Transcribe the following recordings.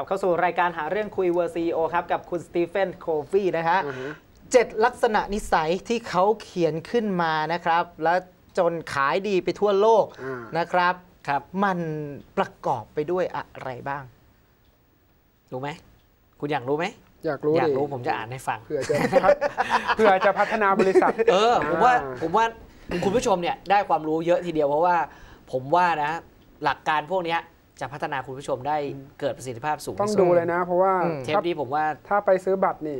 กลับเข้าสู่รายการหาเรื่องคุยเวอร์ซีโอครับ กับคุณสตีเฟนโคฟี่นะฮะอือฮึเจ็ดลักษณะนิสัยที่เขาเขียนขึ้นมานะครับ แล้วจนขายดีไปทั่วโลกอ่านะครับครับ มันประกอบไปด้วยอะไรบ้าง รู้ไหม คุณอยากรู้ไหมอยากรู้อยากดิรู้ผมจะอ่านให้ฟังเผื่อจะพัฒเผื่อจะพัฒนาบริษัท เออผมว่าอ่าผมว่าคุณผู้ชมเนี่ยได้ความรู้เยอะทีเดียวเพราะว่า ผมว่านะ หลักการพวกเนี้ย จะพัฒนาคุณผู้ชมได้เกิดประสิทธิภาพสูงต้องที่สุดดูเลยนะ เพราะว่าอืมเทปนี้ผมว่าถ้าไปซื้อบัตรนี่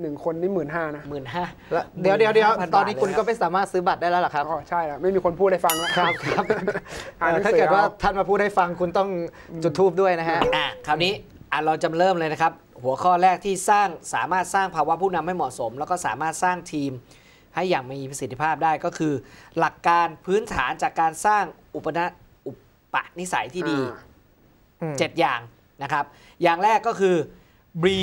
หนึ่งคนนี่หมื่นห้านะหมื่นห้าแล้วเดี๋ยวเดี๋ยวเดี๋ยว15,000ตอนนี้คุณบาทเลยก็ไม่สามารถซื้อบัตรได้แล้วเหรอครับอ๋อใช่แล้วไม่มีคนพูดให้ฟังแล้วครับครับอ่านหนังถ้าสือเกิดว่าเอาท่านมาพูดให้ฟังคุณต้องจุดทูบด้วยนะฮะอะคราวนี้อะเราจะเริ่มเลยนะครับ หัวข้อแรกที่สร้างสามารถสร้างภาวะผู้นำให้เหมาะสม แล้วก็สามารถสร้างทีมให้อย่างมีประสิทธิภาพได้ก็คือ หลักการพื้นฐานจากการสร้างอุป นะอุปนิสัยที่ดีอ่าเจ็ดอย่างนะครับ อย่างแรกก็คือ be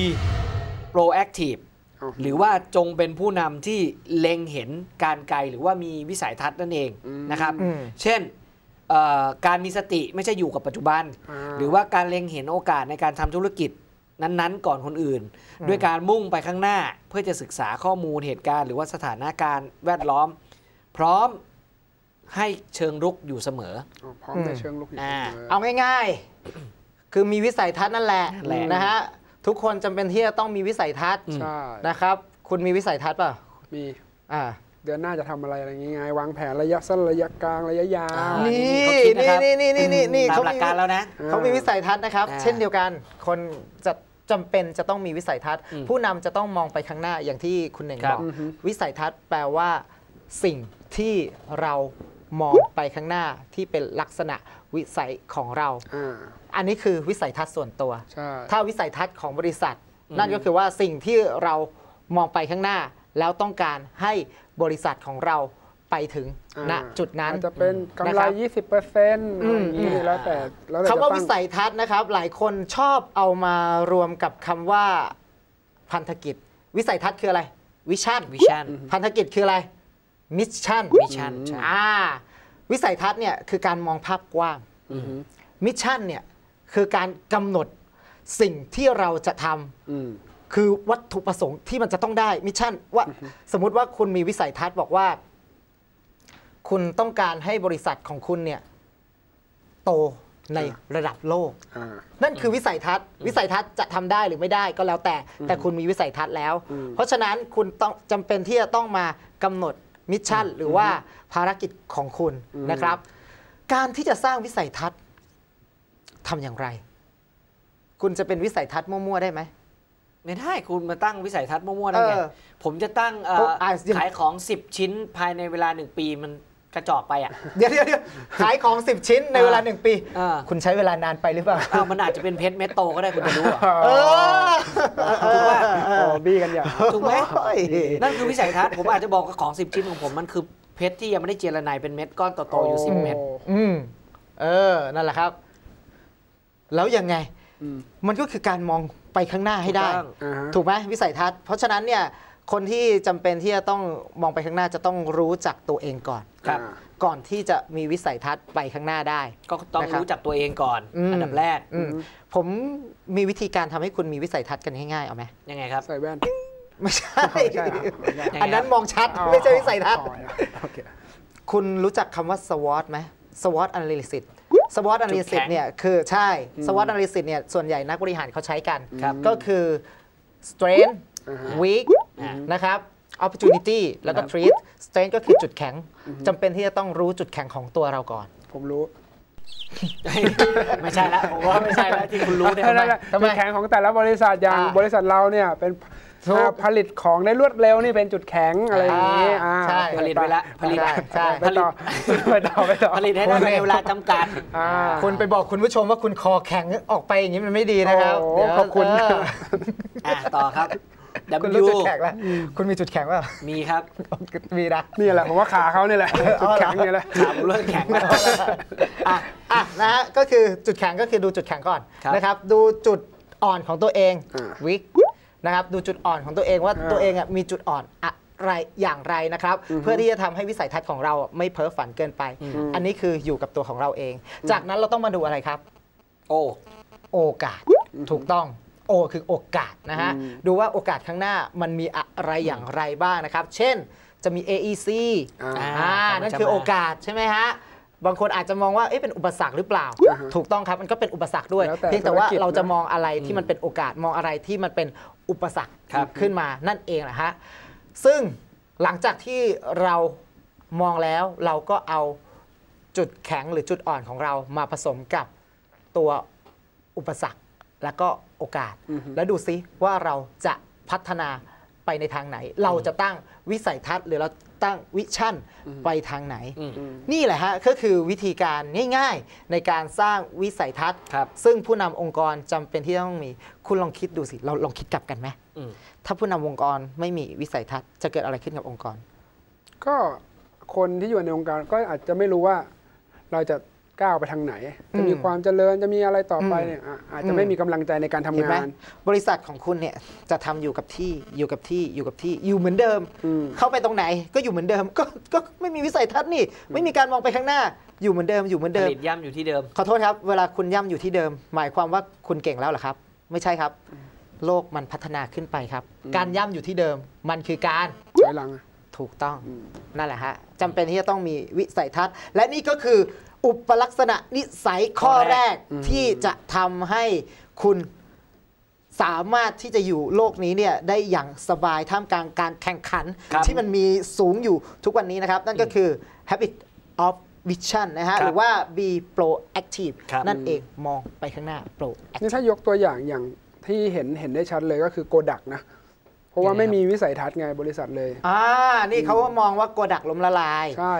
proactive อ๋อหรือว่าจงเป็นผู้นำที่เล็งเห็นการไกลหรือว่ามีวิสัยทัศน์นั่นเองนะครับอืมเช่นเอ่อการมีสติไม่ใช่อยู่กับปัจจุบันอ่าหรือว่าการเล็งเห็นโอกาสในการทำธุรกิจนั้นๆ ก่อนคนอื่น ด้วยการมุ่งไปข้างหน้าเพื่อจะศึกษาข้อมูลเหตุการณ์ หรือว่าสถานการณ์แวดล้อม พร้อม ให้เชิงรุกอยู่เสมออ๋อพร้อมในเชิงลุกอยู่อ่าเสมอเอาง่ายๆ คือมีวิสัยทัศน์นั่นแหละนั่นแหละนะฮะทุกคนจำเป็นที่จะต้องมีวิสัยทัศน์ใช่นะครับ คุณมีวิสัยทัศน์เปล่ามีอ่าเดือนหน้าจะทำอะไรอะไรอย่างงี้ไงวางแผนระยะสั้นระยะกลางระยะยาวอ่านี่เขาคิดนะครับนี่นี่นี่นี่นี่ตามเขาหลักมีการแล้วนะเขามีวิสัยทัศน์นะครับอ่าเช่นเดียวกันคนจะจำเป็นจะต้องมีวิสัยทัศน์อืมผู้นำจะต้องมองไปข้างหน้าอย่างที่คุณหนึ่งครับบอกอือฮึวิสัยทัศน์แปลว่าสิ่งที่เรา มองไปข้างหน้าที่เป็นลักษณะวิสัยของเราอ่าอันนี้คือวิสัยทัศน์ส่วนตัวใช่ถ้าวิสัยทัศน์ของบริษัทอืมนั่นก็คือว่าสิ่งที่เรามองไปข้างหน้า แล้วต้องการให้บริษัทของเราไปถึงอ่าณจุดนั้นอาจจะเป็นกำนะไรครับ20เปอร์เซ็นต์อืมอย่างนี้แล้วแต่แล้วแต่คำว่าจะตั้งวิสัยทัศน์นะครับ หลายคนชอบเอามารวมกับคำว่าพันธกิจ วิสัยทัศน์คืออะไร วิชั่นวิชั่นพันธกิจคืออะไร มิชชั่นมิชชั่นใช่อ่าวิสัยทัศน์เนี่ยคือการมองภาพกว้างอือฮึมิชชั่นเนี่ยคือการกำหนดสิ่งที่เราจะทำอืมคือวัตถุประสงค์ที่มันจะต้องได้มิชชั่นว่าสมมุติว่าคุณมีวิสัยทัศน์บอกว่า คุณต้องการให้บริษัทของคุณเนี่ยโตในระดับโลกอ่านั่นคือวิสัยทัศน์ วิสัยทัศน์จะทำได้หรือไม่ได้ก็แล้วแต่ แต่คุณมีวิสัยทัศน์แล้วอืมเพราะฉะนั้นคุณต้องจำเป็นที่จะต้องมากำหนด มิชชั่นหรือว่าภารกิจของคุณนะครับ การที่จะสร้างวิสัยทัศน์ทำอย่างไร คุณจะเป็นวิสัยทัศน์มั่วๆได้ไหมไม่ได้คุณมาตั้งวิสัยทัศน์มั่วๆได้ไงเออผมจะตั้งเอ่อผมอะยังขายของ 10 ชิ้นภายในเวลา1ปีมัน กระจอกไปอะเดี๋ยวเดี๋ยวเดี๋ยวขายของ 10 ชิ้นในเวลาหนึ่งปีอ่าคุณใช้เวลานานไปหรือเปล่าอ้าวมันอาจจะเป็นเพชรเม็ดโตก็ได้คุณจะรู้เหรอเออถูกป่ะโอ้บี้กันอย่างถูกไหมโอ้ยนั่นคือวิสัยทัศน์ผมอาจจะบอกว่าของ 10 ชิ้นของผมมันคือเพชรที่ยังไม่ได้เจรไนายเป็นเม็ดก้อนโตๆอยู่ 10 เม็ดอืมเออ นั่นแหละครับ แล้วยังไงอืมมันก็คือการมองไปข้างหน้าให้ได้ ถูกต้องอ่าฮะถูกไหมวิสัยทัศน์เพราะฉะนั้นเนี่ย คนที่จำเป็นที่จะต้องมองไปข้างหน้าจะต้องรู้จักตัวเองก่อนครับอ่าก่อนที่จะมีวิสัยทัศน์ไปข้างหน้าได้ ก็ต้องนะครับรู้จักตัวเองก่อนอืมอันดับแรกอืมผมมีวิธีการทำให้คุณมีวิสัยทัศน์กันง่ายๆเอาไหมยังไงครับใส่แว่นไม่ใช่ไม่ใช่เหรอไม่ใช่อันนั้นมองชัดไม่ใช่วิสัยทัศน์อ๋อโอเคคุณรู้จักคำว่า SWOT ไหม SWOT analysis SWOT analysis จุดแข็งเนี่ยคือใช่ SWOT analysis เนี่ยส่วนใหญ่นักบริหารเขาใช้กันครับก็คือ strength อ่าฮะ weak อ่านะครับ opportunity แล้วก็ครับ threat strength ก็คือจุดแข็งจำเป็นที่จะต้องรู้จุดแข็งของตัวเราก่อน ผมรู้ ไม่ใช่แล้วผมว่าไม่ใช่แล้วที่คุณรู้เนี่ยไม่ไม่ทำไมจุดแข็งของแต่ละบริษัทอย่างอ่าบริษัทเราเนี่ยเป็นถูกอ่าผลิตของได้รวดเร็วนี่เป็นจุดแข็งอะไรอย่างนี้อ่าอ่าใช่โอเคผลิตไว้แล้วผลิตใช่ใช่ไปต่อไปต่อไปต่อผลิตให้ได้ภายในเวลาจำกัดอ่าคุณไปบอกคุณผู้ชมว่าคุณคอแข็งออกไปอย่างนี้มันไม่ดีนะครับโอ้เดี๋ยวขอบคุณเอะต่อครับ คุณรู้ W จุดแข็งแล้วคุณมีจุดแข็งเปล่ามีครับมีนะนี่แหละผมว่าขาเขาเนี่ยแหละจุดแข็งเนี่ยแหละขาผมเริ่มแข็งแล้วอะอะนะฮะก็คือจุดแข็งก็คือดูจุดแข็งก่อนครับนะครับ ดูจุดอ่อนของตัวเองอ่าวิกนะครับดูจุดอ่อนของตัวเองว่าอ่าตัวเองอะมีจุดอ่อนอะไรอย่างไรนะครับ เพื่อที่จะทำให้วิสัยทัศน์ของเราไม่เพ้อฝันเกินไป อันนี้คืออยู่กับตัวของเราเอง จากนั้นเราต้องมาดูอะไรครับ โอ้โอกาสถูกต้อง โอคือโอกาสนะฮะอืมดูว่าโอกาสข้างหน้ามันมีอะไรอย่างไรบ้างนะครับ เช่นจะมี AEC อ่าอ่าอ่านั่นคือโอกาสใช่ไหมฮะบางคนอาจจะมองว่าเอ๊ะเป็นอุปสรรคหรือเปล่าอ่าฮะถูกต้องครับมันก็เป็นอุปสรรคด้วยแล้วแต่เพียงแต่ว่าธุรกิจเราจะนะมองอะไรที่มันเป็นโอกาสมองอะไรที่มันเป็นอุปสรรคครับขึ้นมานั่นเองนะฮะซึ่งหลังจากที่เรามองแล้วเราก็เอาจุดแข็งหรือจุดอ่อนของเรามาผสมกับตัวอุปสรรค แล้วก็โอกาสอือฮึแล้วดูซิว่าเราจะพัฒนาไปในทางไหน เราจะตั้งวิสัยทัศน์ หรือเราตั้งวิชั่นไปทางไหนอืมอืมนี่แหละฮะก็คือวิธีการง่ายๆในการสร้างวิสัยทัศน์ครับซึ่งผู้นำองค์กรจำเป็นที่ต้องมี คุณลองคิดดูสิ เราลองคิดกลับกันไหมอืมถ้าผู้นำองค์กรไม่มีวิสัยทัศน์จะเกิดอะไรขึ้นกับองค์กร ก็คนที่อยู่ในองค์การก็อาจจะไม่รู้ว่าเราจะ ก้าวไปทางไหน จะมีอืมความเจริญจะมีอะไรต่อไปอืมเนี่ยอะอาจจะไม่มีกำลังใจในการทำเห็นไหมงาน บริษัทของคุณเนี่ยจะทำอยู่กับที่อยู่กับที่อยู่กับที่อยู่เหมือนเดิมอืมเข้าไปตรงไหนก็อยู่เหมือนเดิม ก็ก็ไม่มีวิสัยทัศน์นี่ ไม่มีการมองไปข้างหน้า อยู่เหมือนเดิมอยู่เหมือนผเดิมลิตย่ำอยู่ที่เดิมขอโทษครับ เวลาคุณย่ำอยู่ที่เดิม หมายความว่าคุณเก่งแล้วเหรอครับ ไม่ใช่ครับ โลกมันพัฒนาขึ้นไปครับ การย่ำอยู่ที่เดิม มันคือการถอยหลังอะถูกต้องอืมนั่นแหละฮะจำเป็นที่จะต้องมีวิสัยทัศน์ และนี่ก็คือ อุปลักษณะนิสัยข้อแรกที่จะทำให้คุณสามารถที่จะอยู่โลกนี้เนี่ยได้อย่างสบายท่ามกลางการแข่งขันครับที่มันมีสูงอยู่ทุกวันนี้นะครับ นั่นก็คือ habit of vision นะฮะครับหรือว่า be proactive ครับนั่นเองมองไปข้างหน้า proactive นี่ถ้ายกตัวอย่างอย่างที่เห็นเห็นได้ชัดเลยก็คือโกดักนะเพราะว่ายังไงไม่มีวิสัยทัศน์ไงบริษัทเลย อ่า นี่เขาก็มองว่าโกดักล้มละลาย ใช่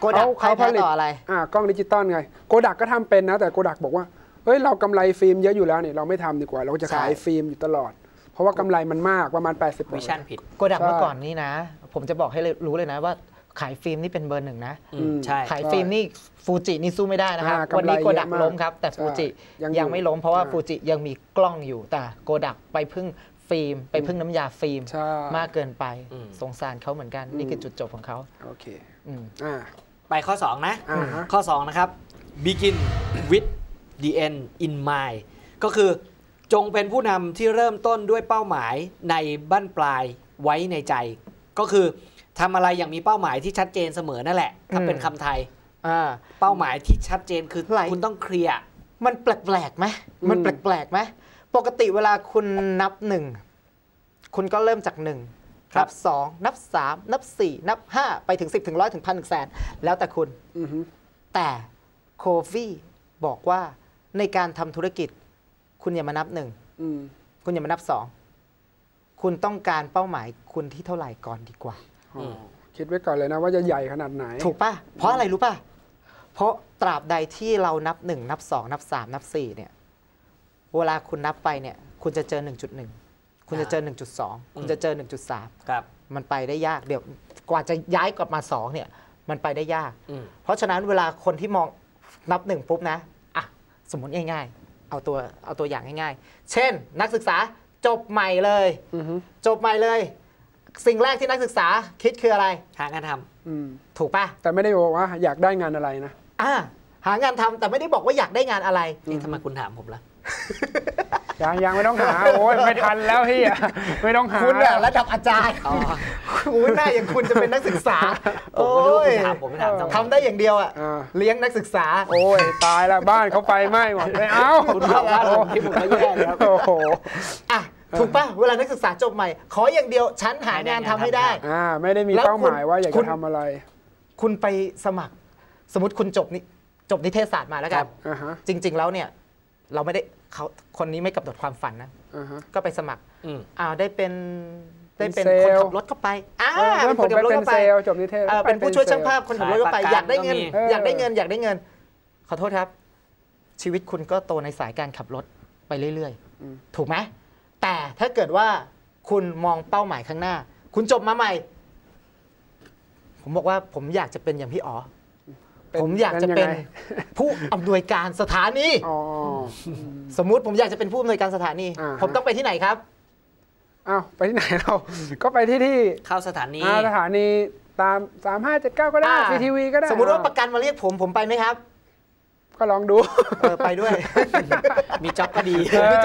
โกดักเขาพ่ายแพ้ผลิตต่ออะไรอ่ากล้องดิจิตอลไงโกดักก็ทำเป็นนะ แต่โกดักบอกว่าเฮ้ยเรากำไรฟิล์มเยอะอยู่แล้วเนี่ยเราไม่ทำดีกว่า เราจะขายใช่ฟิล์มอยู่ตลอด เพราะว่ากำไรมันมากประมาณ 80วิชั่นผิดโกดักใช่เมื่อก่อนนี้นะ ผมจะบอกให้เลยรู้เลยนะว่าขายฟิล์มนี่เป็นเบอร์หนึ่งนะอือืมมใช่ขายฟิล์มนี่ฟูจินี่สู้ไม่ได้นะครับอ่ากำไรวันนี้โกดักเยอะมากล้มครับ แต่ใช่ฟูจิยังอยู่ยังไม่ล้มเพราะว่าอ่าฟูจิยังมีกล้องอยู่ แต่โกดักไปพึ่งฟิล์ม ไปพึ่งน้ำยาฟิล์มใช่มากเกินไปอืมสงสารเขาเหมือนกัน นี่คือจุดจบของเขาโอเคอืมอ่า ไปข้อ 2นะอ่าฮะข้อ 2 นะครับ begin with the end in mind ก็คือจงเป็นผู้นำที่เริ่มต้นด้วยเป้าหมายในบั้นปลายไว้ในใจ ก็คือทำอะไรอย่างมีเป้าหมายที่ชัดเจนเสมอนั่นแหละ ถ้าเป็นคำไทยอ่าเป้าหมายที่ชัดเจนคือไหลคุณต้องเคลียร์มันแปลกๆไหมมันอืมแปลกๆไหมปกติเวลาคุณนับหนึ่งคุณก็เริ่มจากหนึ่งครับ นับสองนับสามนับสี่นับห้าไปถึงสิบถึงร้อยถึงพันถึงแสนแล้วแต่คุณอือฮึแต่โคฟี่บอกว่าในการทำธุรกิจ คุณอย่ามานับหนึ่งอืมคุณอย่ามานับสองคุณต้องการเป้าหมายคุณที่เท่าไหร่ก่อนดีกว่าอ๋อคิดไว้ก่อนเลยนะว่าจะใหญ่ขนาดไหน ถูกป่ะ เพราะอะไรรู้ป่ะ เพราะตราบใดที่เรานับหนึ่งนับสองนับสามนับสี่เนี่ย เวลาคุณนับไปเนี่ย คุณจะเจอ1.1 คุณจะเจอ 1.2 คุณจะเจอ 1.3 ครับ มันไปได้ยากเดี๋ยวกว่าจะย้ายกลับมา 2 เนี่ย มันไปได้ยากอืมเพราะฉะนั้นเวลาคนที่มองนับหนึ่งปุ๊บนะอะสมมติง่ายๆ เอาตัวเอาตัวอย่างง่ายๆ เช่น นักศึกษาจบใหม่เลยอือฮึจบใหม่เลย สิ่งแรกที่นักศึกษาคิดคืออะไร หางานทอืมถูกป่ะแต่ไม่ได้บอกว่าอยากได้งานอะไรนะอ่าหางานทำแต่ไม่ได้บอกว่าอยากได้งานอะไรำนี่ทำไมคุณถามผมล่ะ ยังยังไม่ต้องหาโอ้ยไม่ทันแล้วพี่อะไม่ต้องหาคุณอะระดับอาจารย์อ๋อคุณหน้าอย่างคุณจะเป็นนักศึกษาผมโอ้ก็ไม่รู้ยคุณถามผมไม่ถามทำไมทำได้อย่างเดียวอะอ่าเลี้ยงนักศึกษา โอ้ยตายแล้วบ้านเขาไฟไหม้หมดไม่เอาคุณบอกว่าผมที่ผมก็แย่เลยครับโอ้โหอะถูกป่ะเวลานักศึกษาจบใหม่ ขออย่างเดียวฉันหางานทำให้ได้อ่าไม่ได้มีแล้วเป้าหมายคุณว่าอยากคุจะณทำอะไร คุณไปสมัคร สมมติคุณจบนิจบนิเทศศาสตร์มาแล้วกัครันบอ่าฮะจริง ๆ แล้วเนี่ย เราไม่ได้เขาคนนี้ไม่กำหนดความฝันนะอ่าฮะก็ไปสมัครอืมอ้าวได้เป็นได้เป็นเป็นคนเซลล์ขับรถเข้าไปอ่าเออเพื่อนผมคนขัไปบรถเป็นเข้าไปเซลล์จบนิเทศเอ่อเป็นผู้ช่วยช่างภาพเซลล์คนขับรถก็ไปขายประกันอยากได้เงินก็มีเออออยากได้เงินอยากได้เงิน ขอโทษครับ ชีวิตคุณก็โตในสายการขับรถไปเรื่อยอืมๆถูกไหมแต่ถ้าเกิดว่าคุณมองเป้าหมายข้างหน้า คุณจบมาใหม่ ผมบอกว่าผมอยากจะเป็นอย่างพี่อ๋อเป็นผมอยากจะเป็นยังไงผู้อำนวยการสถานีอ๋อ สมมุติผมอยากจะเป็นผู้อำนวยการสถานีอ่าฮะผมต้องไปที่ไหนครับอ้าวไปที่ไหนเรา ก็ไปที่ที่เข้าสถานีอ่าสถานีตาม3579ก็ได้อ่าซีทีวีก็ได้ สมมุติว่าประกันมาเรียกผมผมไปไหมครับ ก็ลองดูเออไปด้วย มีจ็อบก็ดีเออ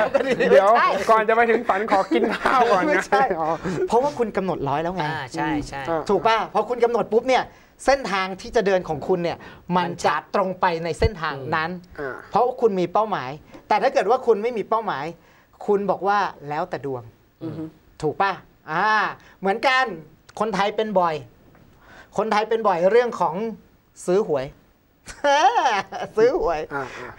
เดี๋ยวไม่ใช่ก่อนจะไปถึงฝันขอกินข้าวก่อนไม่นะใช่อ๋อเพราะว่าคุณกำหนดร้อยแล้วไงอ่าใช่ใช่อ่าถูกป่ะพอคุณกำหนดปุ๊บเนี่ย เส้นทางที่จะเดินของคุณเนี่ยมันมันชัจะดตรงไปในเส้นทางอืมนั้นอ่าเพราะว่าคุณมีเป้าหมาย แต่ถ้าเกิดว่าคุณไม่มีเป้าหมาย คุณบอกว่าแล้วแต่ดวงอือฮึถูกป่ะอ่า เหมือนกันคนไทยเป็นบ่อย คนไทยเป็นบ่อยเรื่องของซื้อหวย ซื้อหวยอ่าอ่า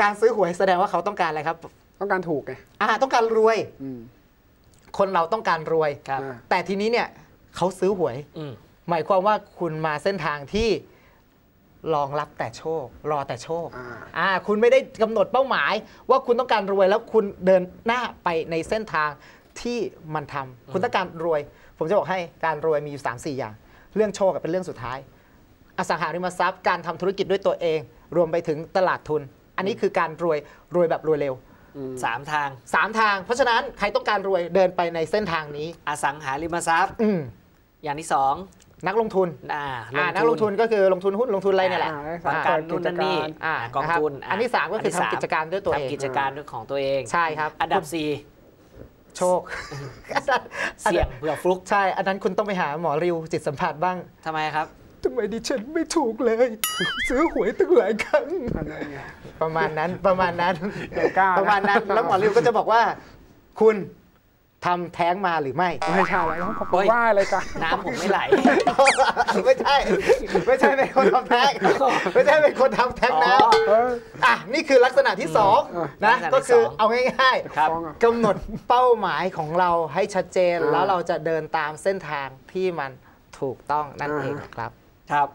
การซื้อหวยแสดงว่าเขาต้องการอะไรครับ ต้องการถูกไงอ่า ต้องการรวยอืมคนเราต้องการรวยครับอ่าแต่ทีนี้เนี่ยเขาซื้อหวยอืม หมายความว่าคุณมาเส้นทางที่รองรับแต่โชค รอแต่โชคอ่าอ่าคุณไม่ได้กำหนดเป้าหมาย ว่าคุณต้องการรวยแล้วคุณเดินหน้าไปในเส้นทางที่มันทำคุณต้องการรวย ผมจะบอกให้การรวยมีอยู่3 4อย่าง เรื่องโชคอะเป็นเรื่องสุดท้าย อสังหาริมทรัพย์การทำธุรกิจด้วยตัวเอง รวมไปถึงตลาดทุน อันนี้คือการรวยรวยแบบรวยเร็วสามทางสามทาง เพราะฉะนั้นใครต้องการรวยเดินไปในเส้นทางนี้ อสังหาริมทรัพย์อืมอย่างที่สอง นักลงทุนอ่าอ่านักลงทุนก็คือลงทุนหุ้นลงทุนอะไรเนี่ยแหละอ่าได้ประกันนู่นนั่นนี่อ่าอ่ากองทุนนะครับอันที่สามก็คือทำกิจการด้วยตัวเองทำกิจการด้วยของตัวเอง ใช่ครับ อันดับสี่โชคอันนั้นเสี่ยงเผื่อฟลุก ใช่ อันนั้นคุณต้องไปหาหมอริวจิตสัมผัสบ้างทำไมครับทำไมดิฉันไม่ถูกเลย ซื้อหวยตั้งหลายครั้งอันนั้นไงประมาณนั้นประมาณนั้นเดี๋ยวกล้านะประมาณนั้น แล้วหมอริวก็จะบอกว่า คุณ ทำแท้งมาหรือไม่ ไม่ใช่แล้วผมโอ้ยว่าอะไรกันน้ำผมไม่ไหล ไม่ใช่ ไม่ใช่เป็นคนทำแท้ง ไม่ใช่เป็นคนทำแท้งน้อ๋อเออำอะนี่คือลักษณะที่สองอืมนะลักษณะที่ก็คือสองเอาง่ายครับฟ้องอะๆกำหนดเป้าหมายของเราให้ชัดเจนอ่าแล้วเราจะเดินตามเส้นทางที่มันถูกต้องนั่นอ่าเองครับ ครับ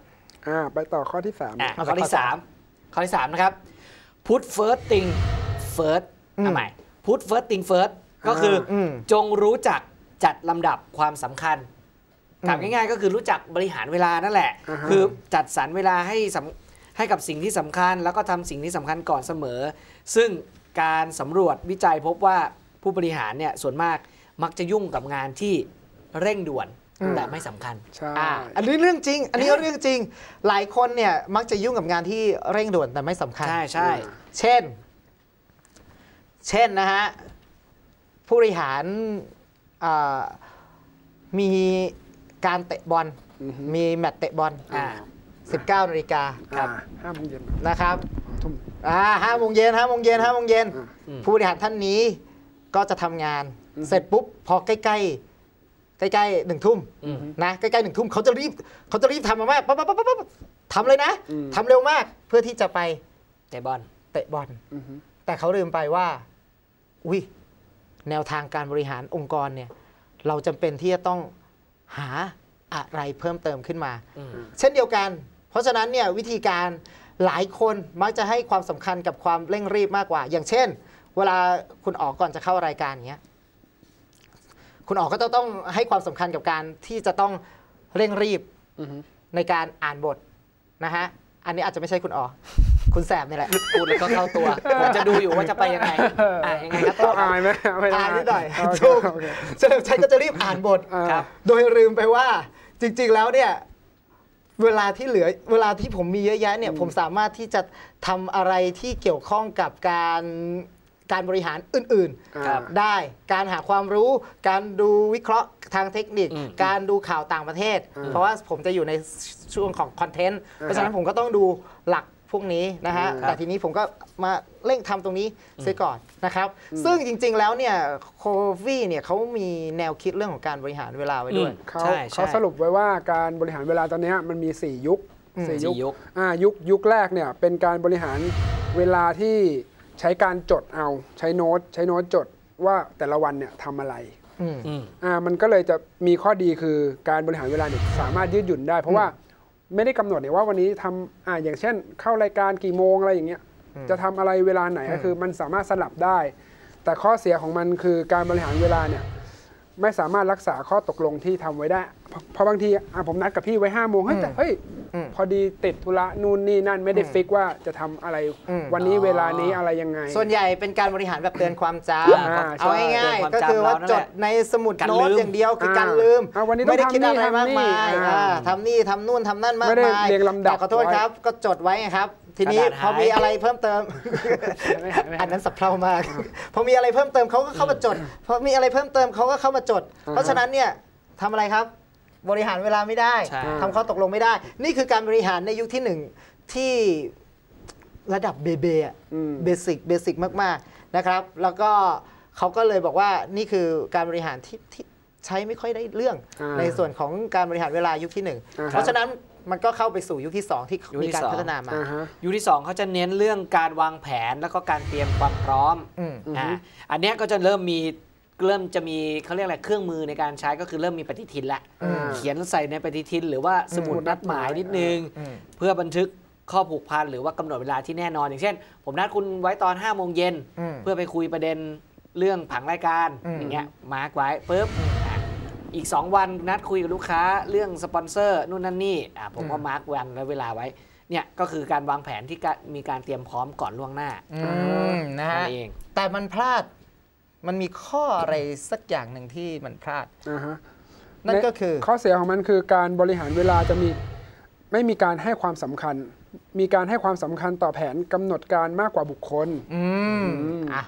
อ่าไปต่อข้อที่สามอะเอาไปข้อข้อที่สามสามข้อที่สามนะครับ put first thing first อืมทำไม put first thing first ก็คือออืมจงรู้จักจัดลำดับความสำคัญอืมถามง่ายๆ ก็คือรู้จักบริหารเวลานั่นแหละอ่าฮะคือจัดสรรเวลาให้สำให้กับสิ่งที่สำคัญ แล้วก็ทำสิ่งที่สำคัญก่อนเสมอ ซึ่งการสำรวจวิจัยพบว่าผู้บริหารเนี่ยส่วนมากมักจะยุ่งกับงานที่เร่งด่วนอืมแต่ไม่สำคัญใช่อ่าอันนี้เรื่องจริง อันนี้ก็เรื่องจริง หลายคนเนี่ยมักจะยุ่งกับงานที่เร่งด่วนแต่ไม่สำคัญ ใช่ใช่ เช่น เช่นนะฮะ ผู้บริหารอ่ามีการเตะบอลอือฮึมีแมตช์เตะบอลอ่า19นาฬิกาครับอ่าห้าโมงเย็นนะครับทุ่มอ่าห้าโมงเย็นห้าโมงเย็นห้าโมงเย็นอ่าอืมผู้บริหารท่านนี้ก็จะทำงานอือฮึเสร็จปุ๊บพอใกล้ ๆใกล้ๆหนึ่งทุ่มอืมนะใกล้ๆหนึ่งทุ่มเขาจะรีบเขาจะรีบทำมามากปั๊บปั๊บปั๊บปั๊บปั๊บทำเลยนะอืมทำเร็วมากเพื่อที่จะไปเตะบอลเตะบอลอือฮึแต่เขาลืมไปว่า อุ้ย แนวทางการบริหารองค์กรเนี่ยเราจำเป็นที่จะต้องหาอะไรเพิ่มเติมขึ้นมาอืมเช่นเดียวกัน เพราะฉะนั้นเนี่ยวิธีการหลายคนมักจะให้ความสำคัญกับความเร่งรีบมากกว่า อย่างเช่น เวลาคุณออกก่อนจะเข้ารายการเนี้ยคุณออกก็ต้องต้องให้ความสำคัญกับการที่จะต้องเร่งรีบอือฮึในการอ่านบทนะฮะอันนี้อาจจะไม่ใช่คุณออ คุณแสบนี่แหละพูดแล้วก็เข้าตัวผมจะดูอยู่ว่าจะไปยังไงอะยังไงครับต่ต้อองครับอายไหมไม่ได้อ่านนิดหน่อยโอเคถูกโอเคเฉลิมชัยก็จะรีบอ่านบทอ่าครับโดยลืมไปว่าจริง ๆ แล้วเนี่ยเวลาที่เหลือเวลาที่ผมมีเยอะแยะเนี่ยผมสามารถที่จะทำอะไรที่เกี่ยวข้องกับการการบริหารอื่นครับๆได้การหาความรู้ การดูวิเคราะห์ทางเทคนิคอืมการดูข่าวต่างประเทศ เพราะว่าผมจะอยู่ในช่วงของคอนเทนต์ เพราะฉะนั้นผมก็ต้องดูหลัก พวกนี้นะฮะครับแต่ทีนี้ผมก็มาเร่งทำตรงนี้เสียก่อนนะครับ ซึ่งจริง ๆ แล้วเนี่ยโควีเนี่ยเขามีแนวคิดเรื่องของการบริหารเวลาไว้ด้วยอืมเขาใช่ใช่เขาสรุปไว้ว่าการบริหารเวลาตอนเนี้ยมันมี 4 ยุคอืมสี่สี่ยุคอ่ายุคยุคแรกเนี่ยเป็นการบริหารเวลาที่ใช้การจดเอาใช้โน้ตใช้โน้ตจดว่าแต่ละวันเนี่ยทำอะไรอืมอืมอ่ามันก็เลยจะมีข้อดีคือการบริหารเวลาเนี่ยสามารถยืดหยุ่นได้ เพราะว่า ไม่ได้กำหนดเนี่ยว่าวันนี้ทำอ่าอย่างเช่น เข้ารายการกี่โมงอะไรอย่างเงี้ยอืมจะทำอะไรเวลาไหนก็คือ มันสามารถสลับได้ แต่ข้อเสียของมันคือการบริหารเวลาเนี่ยไม่สามารถรักษาข้อตกลงที่ทำไว้ได้พอพอบางทีอะผมนัดกับพี่ไว้ห้าโมงเฮ้ยแต่อืมเฮ้ยอืม พอดีติดธุระนู่นนี่นั่นไม่ได้อืมฟิกว่าจะทำอะไรอืมวันนี้อ๋อเวลานี้อะไรยังไง ส่วนใหญ่เป็นการบริหารแบบเตือนความจอ่าำเอาง่ายเตือนความๆก็คือว่าจำเรานั่นจแหดละในสมุดกันโน้ตลืมอย่างเดียวคืออ่าการลืมอ่าวันนี้ต้องไม่ได้คิดอะไรทำนี่มากมายทำนี่อ่าอ่าทำนี่ทำนู่นทำนั่นมากไม่ได้มายเรียงลำดับแต่ขอโทษครับ ก็จดไว้ไงครับทีนี้กระดาษพอหายมีอะไรเพิ่มเติมไม่หายไม่หายอันนั้นสับเพร่ามาก พอมีอะไรเพิ่มเติมเขาก็เข้ามาจด พอมีอะไรเพิ่มเติมเขาก็เข้ามาจดอ่าฮะเพราะฉะนั้นเนี่ยทำอะไรครับ บริหารเวลาไม่ได้ ใช่ทำข้อตกลงไม่ได้ นี่คือการบริหารในยุคที่หนึ่งที่ระดับเบเบอะอืม เบสิกเบสิกมาก ๆ นะครับ แล้วก็เขาก็เลยบอกว่านี่คือการบริหารที่ที่ใช้ไม่ค่อยได้เรื่องอ่าในส่วนของการบริหารเวลายุคที่หนึ่งอ่าฮะเพราะฉะนั้นมันก็เข้าไปสู่ยุคที่สองที่ยุคที่มีการสอง พัฒนามา อ่าฮะ ยุคที่2เขาจะเน้นเรื่องการวางแผนแล้วก็การเตรียมความพร้อมอืมอือฮึอ่าอันเนี้ยก็จะเริ่มมี เริ่มจะมีเขาเรียกอะไรเครื่องมือในการใช้ก็คือเริ่มมีปฏิทินละอืมเขียนใส่ในปฏิทิน หรือว่าสมุดนัดหมายนิดนึงอืมเพื่อบันทึกข้อผูกพันหรือว่ากำหนดเวลาที่แน่นอน อย่างเช่น ผมนัดคุณไว้ตอน5้าโมงเย็นอืมเพื่อไปคุยประเด็นเรื่องผังรายการอืมอย่างเงี้ยมาร์กไว้ปุ๊บอะอีก 2 วันนัดคุยกับลูกค้าเรื่องสปอนเซอร์นู่นนั่นนี่อะผมก็มาร์กวันและเวลาไว้เนี่ยก็คือการวางแผนที่กะมีการเตรียมพร้อมก่อนล่วงหน้าอืมนะฮะนั่นเองแต่มันพลาด มันมีข้ออะไรสักอย่างหนึ่งที่มันพลาดอ่าฮะนั่นก็คือข้อเสียของมันคือการบริหารเวลาจะมีไม่มีการให้ความสำคัญ มีการให้ความสำคัญต่อแผนกำหนดการมากกว่าบุคคลอืมอืมอะ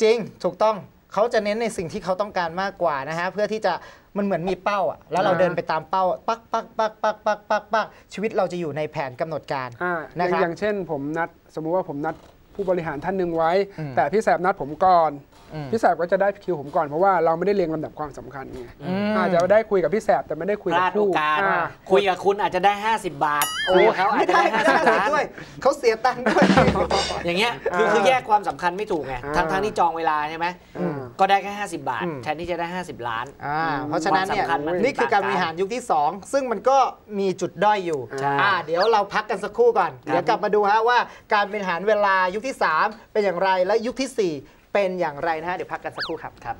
จริงถูกต้องเขาจะเน้นในสิ่งที่เขาต้องการมากกว่านะฮะเพื่อที่จะมันเหมือนมีเป้าอะแล้วเราอ่าเดินไปตามเป้า ปักปักปักปักปักปักปักชีวิตเราจะอยู่ในแผนกำหนดการอ่านะครับอย่างเช่น ผมนัด สมมุติว่าผมนัดผู้บริหารท่านหนึ่งไว้อืมแต่พี่แสบนัดผมก่อนอืม พี่แสบก็จะได้คิวผมก่อนเพราะว่าเราไม่ได้เรียงลำดับความสำคัญไงอืมอาจจะได้คุยกับพี่แสบแต่ไม่ได้คุยพกับลาดโอผู้กาสอ่าคุยกับคุณอาจจะได้ 50 บาทคุยกับเขาอาไม่จจะได้ได้ไม่ได้50ล้านด้วยเขาเสียตังค์ด้วยอย่างเงี้ยคือคือแยกความสำคัญไม่ถูกไงอ่าทั้งทั้งที่จองเวลาใช่ไหมอืมก็ได้แค่ 50 บาทอืมแทนที่จะได้ 50 ล้านอ่าเพราะฉะนั้นเนี่ยความสำคัญมันนี่คือการบริหารยุคที่ 2 ซึ่งมันก็มีจุดด้อยอยู่ใช่อ่าเดี๋ยวเราพักกันสักครู่ก่อน เดี๋ยวกลับมาดูฮะว่าการบริหารเวลายุคที่ 3 เป็นอย่างไรและยุคทีสี่4 เป็นอย่างไรนะฮะเดี๋ยวพักกันสักครู่ครับครับ